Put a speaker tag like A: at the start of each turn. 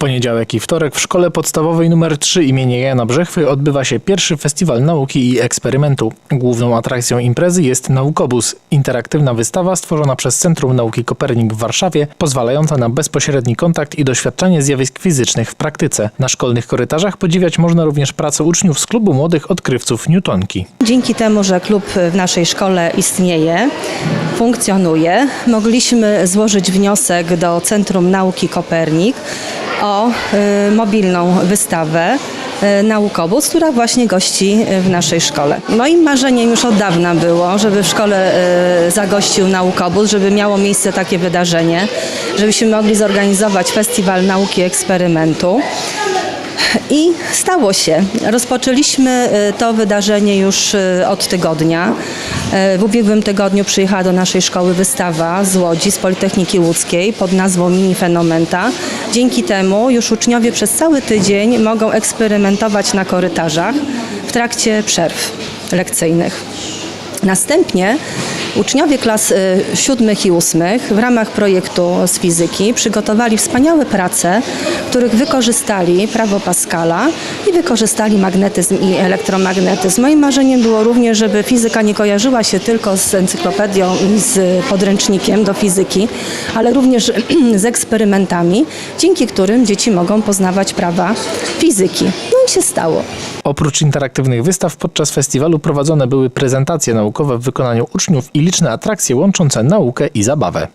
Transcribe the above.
A: poniedziałek i wtorek w szkole podstawowej nr 3 imienia Jana Brzechwy odbywa się pierwszy festiwal nauki i eksperymentu. Główną atrakcją imprezy jest Naukobus, interaktywna wystawa stworzona przez Centrum Nauki Kopernik w Warszawie, pozwalająca na bezpośredni kontakt i doświadczanie zjawisk fizycznych w praktyce. Na szkolnych korytarzach podziwiać można również pracę uczniów z klubu młodych odkrywców Newtonki.
B: Dzięki temu, że klub w naszej szkole istnieje, funkcjonuje, mogliśmy złożyć wniosek do Centrum Nauki Kopernik o y, mobilną wystawę y, Naukobus, która właśnie gości y, w naszej szkole. Moim marzeniem już od dawna było, żeby w szkole zagościł Naukobus, żeby miało miejsce takie wydarzenie, żebyśmy mogli zorganizować Festiwal Nauki i Eksperymentu. I stało się. Rozpoczęliśmy y, to wydarzenie już y, od tygodnia. Y, W ubiegłym tygodniu przyjechała do naszej szkoły wystawa z Łodzi, z Politechniki Łódzkiej pod nazwą Mini Fenomenta. Dzięki temu już uczniowie przez cały tydzień mogą eksperymentować na korytarzach w trakcie przerw lekcyjnych. Następnie uczniowie klas y, siódmych i ósmych w ramach projektu z fizyki przygotowali wspaniałe prace, w których wykorzystali prawo Pascala i wykorzystali magnetyzm i elektromagnetyzm. Moim marzeniem było również, żeby fizyka nie kojarzyła się tylko z encyklopedią i z podręcznikiem do fizyki, ale również z eksperymentami, dzięki którym dzieci mogą poznawać prawa fizyki. No i się stało.
A: Oprócz interaktywnych wystaw podczas festiwalu prowadzone były prezentacje naukowe w wykonaniu uczniów i liczne atrakcje łączące naukę i zabawę.